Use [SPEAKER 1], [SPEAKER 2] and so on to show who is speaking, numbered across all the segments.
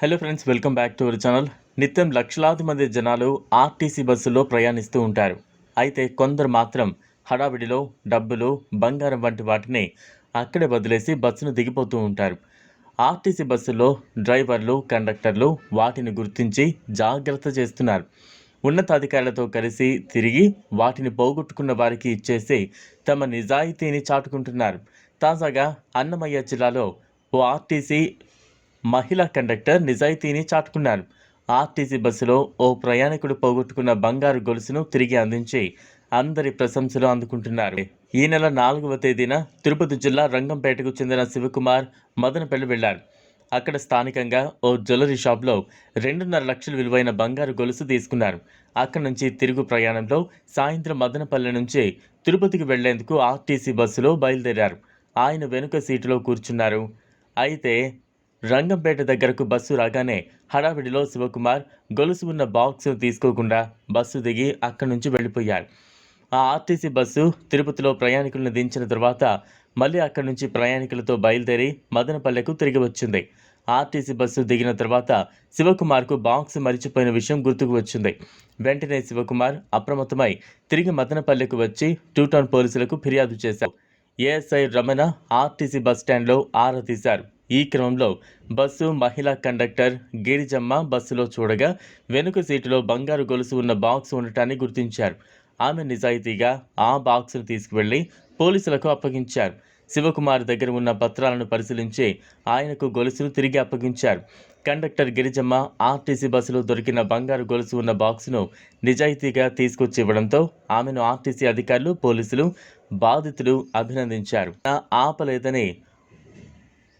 [SPEAKER 1] Hello friends welcome back to our channel నిత్యం లక్షలాది మంది జనాలు ఆర్టీసీ బస్సులో ప్రయాణిస్తూ ఉంటారు. అయితే కొందరు మాత్రం హడావిడిలో డబ్బులు బంగారం వంటి వాటిని అక్కడే వదిలేసి బస్సును దిగిపోతూ ఉంటారు. ఆర్టీసీ బస్సులో డ్రైవర్లు కండక్టర్లు వాటిని గుర్తించి జాగ్రత్త చేస్తున్నారు. ఉన్నతాధికారులతో కలిసి తిరిగి వాటిని పోగొట్టుకున్న వారికి ఇచ్చేసి తమ నిజాయితీని చాటుకుంటున్నారు. తాజాగా అన్నమయ్య జిల్లాలో ఓ ఆర్టీసీ మహిళా కండక్టర్ నిజాయితీని చాటుకున్నారు ఆర్టీసీ బస్సులో ఓ ప్రయాణికుడు పోగొట్టుకున్న బంగారు గొలుసును తిరిగి అందించి అందరి ప్రశంసలు అందుకుంటున్నారు. ఈ నెల నాలుగవ తేదీన తిరుపతి జిల్లా రంగంపేటకు చెందిన శివకుమార్ మదనపల్లి వెళ్ళారు అక్కడ స్థానికంగా ఓ జ్యువెలరీ షాప్లో రెండున్నర లక్షల విలువైన బంగారు గొలుసు తీసుకున్నారు. అక్కడి నుంచి తిరుగు ప్రయాణంలో సాయంత్రం మదనపల్లి నుంచి తిరుపతికి వెళ్ళేందుకు ఆర్టీసీ బస్సులో బయలుదేరారు. ఆయన వెనుక సీటులో కూర్చున్నారు. అయితే రంగంపేట దగ్గరకు బస్సు రాగానే హడావిడిలో శివకుమార్ గొలుసు ఉన్న బాక్స్ తీసుకోకుండా బస్సు దిగి అక్కడి నుంచి వెళ్ళిపోయారు. ఆ ఆర్టీసీ బస్సు తిరుపతిలో ప్రయాణికులను దించిన తర్వాత మళ్ళీ అక్కడి నుంచి ప్రయాణికులతో బయలుదేరి మదనపల్లెకు తిరిగి వచ్చింది. ఆర్టీసీ బస్సు దిగిన తర్వాత శివకుమార్కు బాక్స్ మరిచిపోయిన విషయం గుర్తుకు వచ్చింది. వెంటనే శివకుమార్ అప్రమత్తమై తిరిగి మదనపల్లెకు వచ్చి టూటౌన్ పోలీసులకు ఫిర్యాదు చేశారు. ఏఎస్ఐ రమణ ఆర్టీసీ బస్ స్టాండ్లో ఆరా తీశారు. ఈ క్రమంలో బస్సు మహిళా కండక్టర్ గిరిజమ్మ బస్సులో చూడగా వెనుక సీటులో బంగారు గొలుసు ఉన్న బాక్స్ ఉండటాన్ని గుర్తించారు. ఆమె నిజాయితీగా ఆ బాక్సును తీసుకువెళ్ళి పోలీసులకు అప్పగించారు. శివకుమార్ దగ్గర ఉన్న పత్రాలను పరిశీలించి ఆయనకు గొలుసును తిరిగి అప్పగించారు. కండక్టర్ గిరిజమ్మ ఆర్టీసీ బస్సులో దొరికిన బంగారు గొలుసు ఉన్న బాక్సును నిజాయితీగా తీసుకొచ్చి ఇవ్వడంతో ఆమెను ఆర్టీసీ అధికారులు పోలీసులు బాధితులు అభినందించారు. ఆపలేదని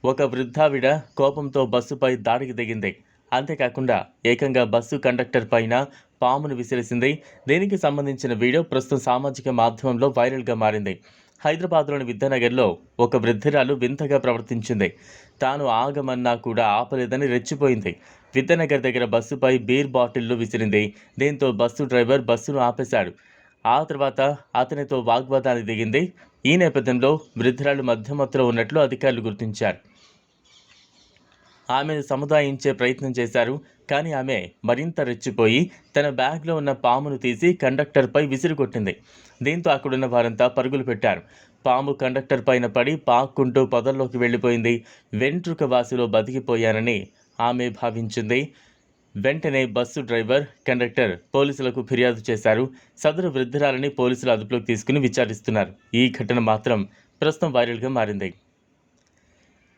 [SPEAKER 1] ఒక వృద్ధావిడ కోపంతో బస్సుపై దాడికి దిగింది. అంతేకాకుండా ఏకంగా బస్సు కండక్టర్ పైన పామును విసిరేసింది. దీనికి సంబంధించిన వీడియో ప్రస్తుతం సామాజిక మాధ్యమంలో వైరల్గా మారింది. హైదరాబాద్లోని విద్యానగర్లో ఒక వృద్ధురాలు వింతగా ప్రవర్తించింది. తాను ఆగమన్నా కూడా ఆపలేదని రెచ్చిపోయింది. విద్యానగర్ దగ్గర బస్సుపై బీర్ బాటిళ్ళు విసిరింది. దీంతో బస్సు డ్రైవర్ బస్సును ఆపేశాడు. ఆ తర్వాత అతనితో వాగ్వాదానికి దిగింది. ఈ నేపథ్యంలో వృద్ధురాలు మధ్యమత్తులో ఉన్నట్లు అధికారులు గుర్తించారు. ఆమెను సముదాయించే ప్రయత్నం చేశారు. కానీ ఆమె మరింత రెచ్చిపోయి తన బ్యాగ్లో ఉన్న పామును తీసి కండక్టర్పై విసిరికొట్టింది. దీంతో అక్కడున్న వారంతా పరుగులు పెట్టారు. పాము కండక్టర్ పైన పడి పాక్కుంటూ పొదల్లోకి వెళ్ళిపోయింది. వెంట్రుక వాసిలో బతికిపోయానని ఆమె భావించింది. వెంటనే బస్సు డ్రైవర్ కండక్టర్ పోలీసులకు ఫిర్యాదు చేశారు. సదరు వృద్ధురాలని పోలీసులు అదుపులోకి తీసుకుని విచారిస్తున్నారు. ఈ ఘటన మాత్రం ప్రస్తుతం వైరల్గా మారింది.